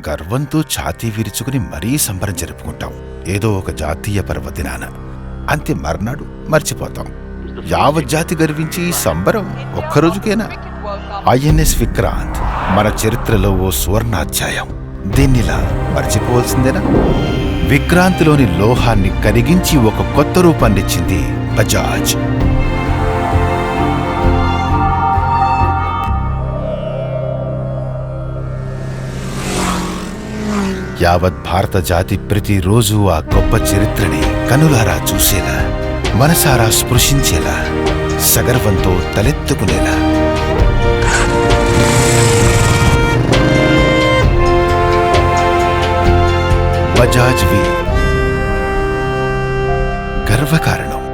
గర్వంతో ఛాతీ విరుచుకుని మరీ సంబరం జరుపుకుంటాం. ఏదో ఒక జాతీయ పర్వదినాన. అంతే మర్నాడు మర్చిపోతాం. యావత్ జాతి గర్వించి ఈ సంబరం ఒక్కరోజుకేనా? ఐఎన్ఎస్ విక్రాంత్ మన చరిత్రలో ఓ సువర్ణాధ్యాయం. దీన్నిలా మర్చిపోవాల్సిందేనా? విక్రాంతిలోని లోహాన్ని కరిగించి ఒక కొత్త రూపాన్నిచ్చింది బజాజ్. యావత్ భారత జాతి ప్రతిరోజు ఆ గొప్ప చరిత్రని కనులారా చూసేలా మనసారా స్పృశించేలా సగర్వంతో తలెత్తుకునేలా. బజాజ్ వి. గర్వకారణం.